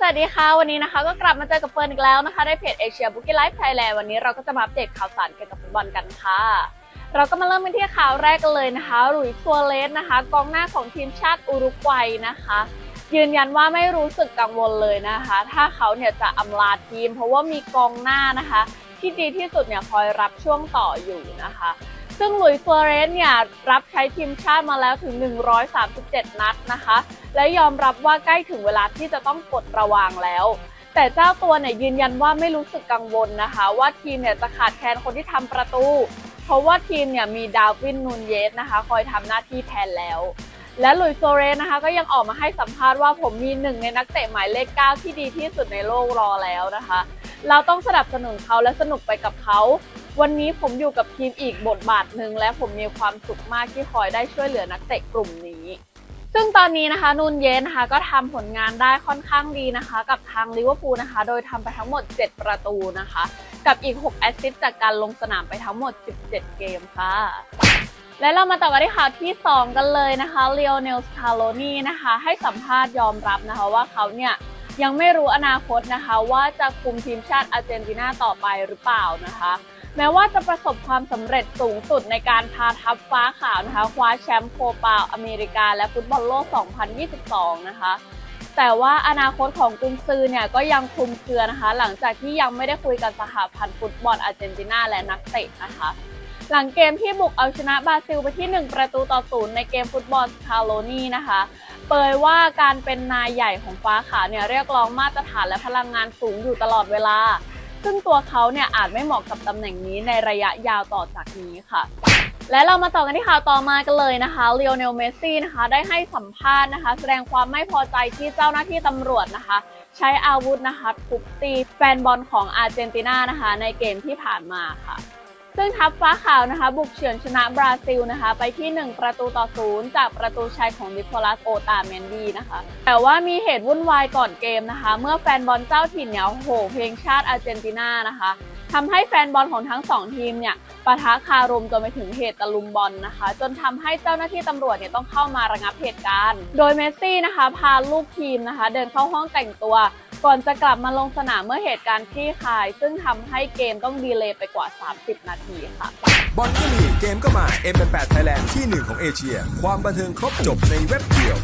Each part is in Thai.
สวัสดีค่ะ วันนี้นะคะ ก็กลับมาเจอกับเฟิร์นอีกแล้วนะคะในเพจเอเชียบุกี้ไลฟ์ไทยแลนด์วันนี้เราก็จะมาอัปเดตข่าวสารเกี่ยวกับฟุตบอลกันค่ะ เราก็มาเริ่มกันที่ข่าวแรกกันเลยนะคะหลุยส์ซัวเรสนะคะ กองหน้าของทีมชาติอุรุกวัยนะคะ ยืนยันว่าไม่รู้สึกกังวลเลยนะคะ ถ้าเขาเนี่ยจะอำลาทีม เพราะว่ามีกองหน้านะคะ ที่ดีที่สุดเนี่ยคอยรับช่วงต่ออยู่นะคะ ซึ่งหลุยส์ซัวเรสเนี่ยรับใช้ทีมชาติมาแล้วถึง 137 นัดนะคะ และยอมรับว่าใกล้ถึงเวลาที่จะต้องปลดระวางแล้ว แต่เจ้าตัวเนี่ยยืนยันว่าไม่รู้สึกกังวลนะคะ ว่าทีมเนี่ยจะขาดแคลนคนที่ทำประตู เพราะว่าทีมเนี่ยมีดาวินนูนเยสนะคะ คอยทำหน้าที่แทนแล้วและหลุยส์โซเรสนะคะก็ยังออกมาให้สัมภาษณ์ว่าผมมีหนึ่งในนักเตะหมายเลข 9 ที่ดีที่สุดในโลกรอแล้วนะคะ เราต้องสนับสนุนเขาและสนุกไปกับเขา วันนี้ผมอยู่กับทีมอีกบทบาทหนึ่งและผมมีความสุขมากที่คอยได้ช่วยเหลือนักเตะกลุ่มนี้ ซึ่งตอนนี้นะคะนูนเย็นนะคะก็ทำผลงานได้ค่อนข้างดีนะคะ กับทางลิเวอร์พูลนะคะ โดยทำไปทั้งหมด 7 ประตูนะคะ กับอีก 6 แอสซิสต์จากการลงสนามไปทั้งหมด 17 เกมค่ะและเรามาต่อกันที่ข่าวที่ 2 กันเลยนะคะเลโอเนลสคาโลนีนะคะ ให้สัมภาษณ์ยอมรับนะคะว่าเขาเนี่ย ยังไม่รู้อนาคตนะคะว่าจะคุมทีมชาติอาร์เจนตินาต่อไปหรือเปล่านะคะ แม้ว่าจะประสบความสำเร็จสูงสุดในการพาทัพฟ้าขาวนะคะคว้าแชมป์โคปาอเมริกา และฟุตบอลโลก 2022 นะคะแต่ว่าอนาคตของกุนซือเนี่ยก็ยังคลุมเครือนะคะ หลังจากที่ยังไม่ได้คุยกับสหพันธ์ฟุตบอลอาร์เจนตินาและนักเตะนะคะ หลังเกมที่บุกเอาชนะบราซิลไปที่ 1 ประตูต่อศูนย์ในเกมฟุตบอลคาโลนีนะคะ เปยว่าการเป็นนายใหญ่ของฟ้าขาวเนี่ยเรียกร้องมาตรฐานและพลังงานสูงอยู่ตลอดเวลา ซึ่งตัวเขาเนี่ยอาจไม่เหมาะกับตำแหน่งนี้ในระยะยาวต่อจากนี้ค่ะและเรามาต่อกันที่ข่าวต่อมากันเลยนะคะเลโอเนล เมสซี่นะคะ ได้ให้สัมภาษณ์นะคะ แสดงความไม่พอใจที่เจ้าหน้าที่ตำรวจนะคะ ใช้อาวุธนะคะทุบตีแฟนบอลของอาร์เจนตินานะคะ ในเกมที่ผ่านมาค่ะ ซึ่งทัพฟ้าขาวนะคะ บุกเฉือนชนะบราซิลนะคะ ไปที่ 1 ประตูต่อศูนย์จากประตูชัยของนิโคลัสโอตาเมนดีนะคะ แต่ว่ามีเหตุวุ่นวายก่อนเกมนะคะ เมื่อแฟนบอลเจ้าถิ่นเนี่ยโหเพลงชาติอาร์เจนตินานะคะทำให้แฟนบอลของทั้งสองทีมเนี่ยปะทะคารมจนไปถึงเหตุตะลุมบอลนะคะ จนทำให้เจ้าหน้าที่ตำรวจเนี่ยต้องเข้ามาระงับเหตุการณ์ โดยเมสซี่นะคะ พาลูกทีมนะคะ เดินเข้าห้องแต่งตัว ก่อนจะกลับมาลงสนามเมื่อเหตุการณ์คลี่คลาย ซึ่งทำให้เกมต้องดีเลย์ไปกว่า 30 นาทีค่ะ บอลก็มีเกมก็มา M8 Thailand ที่หนึ่งของเอเชีย ความบันเทิงครบจบในเว็บเดียว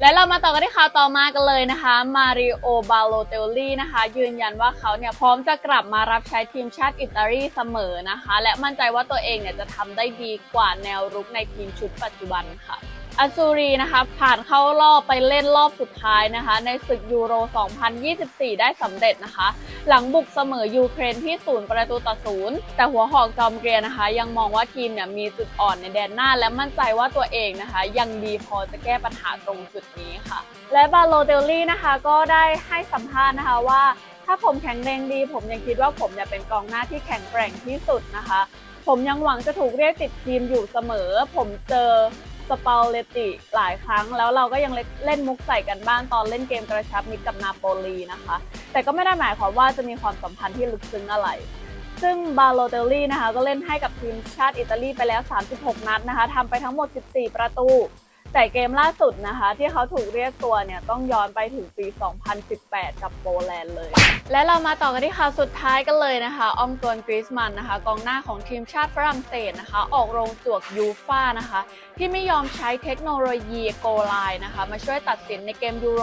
และเรามาต่อกันที่ข่าวต่อมากันเลยนะคะ มาริโอบาโลเตลลี่นะคะ ยืนยันว่าเขาเนี่ยพร้อมจะกลับมารับใช้ทีมชาติอิตาลีเสมอนะคะ และมั่นใจว่าตัวเองเนี่ยจะทำได้ดีกว่าแนวรุกในทีมชุดปัจจุบันค่ะ อัซูรีนะคะผ่านเข้ารอบไปเล่นรอบสุดท้ายนะคะ ในศึกยูโร 2024 ได้สำเร็จนะคะ หลังบุกเสมอยูเครนที่ศูนย์ประตูต่อศูนย์แต่หัวหอกจอมเกรียนนะคะ ยังมองว่าทีมเนี่ยมีจุดอ่อนในแดนหน้า และมั่นใจว่าตัวเองนะคะ ยังดีพอจะแก้ปัญหาตรงจุดนี้ค่ะ และบาโลเตลลี่นะคะก็ได้ให้สัมภาษณ์นะคะว่า ถ้าผมแข็งแรงดี ผมยังคิดว่าผมเนี่ยเป็นกองหน้าที่แข็งแกร่งที่สุดนะคะ ผมยังหวังจะถูกเรียกติดทีมอยู่เสมอ ผมเจอ สเปาเลติหลายครั้ง แล้วเราก็ยังเล่นมุกใส่กันบ้างตอนเล่นเกมกระชับมิตรกับนาโปลีนะคะ แต่ก็ไม่ได้หมายความว่าจะมีความสัมพันธ์ที่ลึกซึ้งอะไร ซึ่งบาโลเตลลี่นะคะก็เล่นให้กับทีมชาติอิตาลีไปแล้ว 36 นัดนะคะทำไปทั้งหมด 14 ประตู แต่เกมล่าสุดนะคะ ที่เขาถูกเรียกตัวเนี่ย ต้องย้อนไปถึงปี 2018 กับโปแลนด์เลย และเรามาต่อกันที่ข่าวสุดท้ายกันเลยนะคะอองตวนกริสมันนะคะ กองหน้าของทีมชาติฝรั่งเศสนะคะ ออกโรงจวกยูฟ่านะคะ ที่ไม่ยอมใช้เทคโนโลยีโกไลน์นะคะ มาช่วยตัดสินในเกมยูโร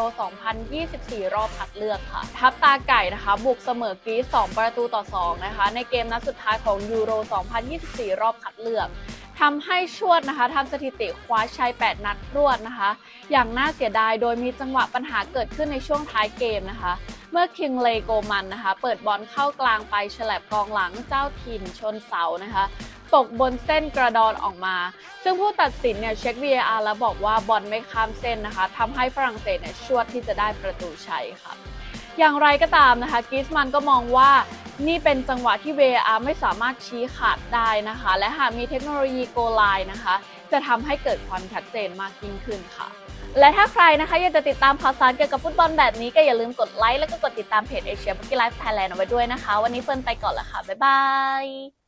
2024 รอบคัดเลือกค่ะ ทัพตาไก่นะคะ บุกเสมอกรีซ2ประตูต่อ 2 นะคะ ในเกมนัดสุดท้ายของยูโร 2024 รอบคัดเลือก ทำให้ชวดนะคะทำสถิติคว้าชัย 8 นัดรวดนะคะ อย่างน่าเสียดายโดยมีจังหวะปัญหาเกิดขึ้นในช่วงท้ายเกมนะคะ เมื่อคิงเลโกมันนะคะ เปิดบอลเข้ากลางไปฉลับกองหลังเจ้าถิ่นชนเสานะคะตกบนเส้นกระดอนออกมา ซึ่งผู้ตัดสินเนี่ยเช็ค VAR แล้วบอกว่าบอลไม่ข้ามเส้นนะคะทำให้ฝรั่งเศสเนี่ยชวดที่จะได้ประตูชัยค่ะอย่างไรก็ตามนะคะกิสมันก็มองว่า นี่เป็นจังหวะที่ VAR ไม่สามารถชี้ขาดได้นะคะ และหากมีเทคโนโลยีโกไลน์นะคะ จะทำให้เกิดความชัดเจนมากยิ่งขึ้นค่ะ และถ้าใครนะคะอยากจะติดตามข่าวสารเกี่ยวกับฟุตบอลแบบนี้ก็อย่าลืมกดไลค์แล้วก็กดติดตามเพจเอเชียบุกี้ไลฟ์ไทยแลนด์เอาไว้ด้วยนะคะ วันนี้เฟิร์นไปก่อนละค่ะ บ๊ายบาย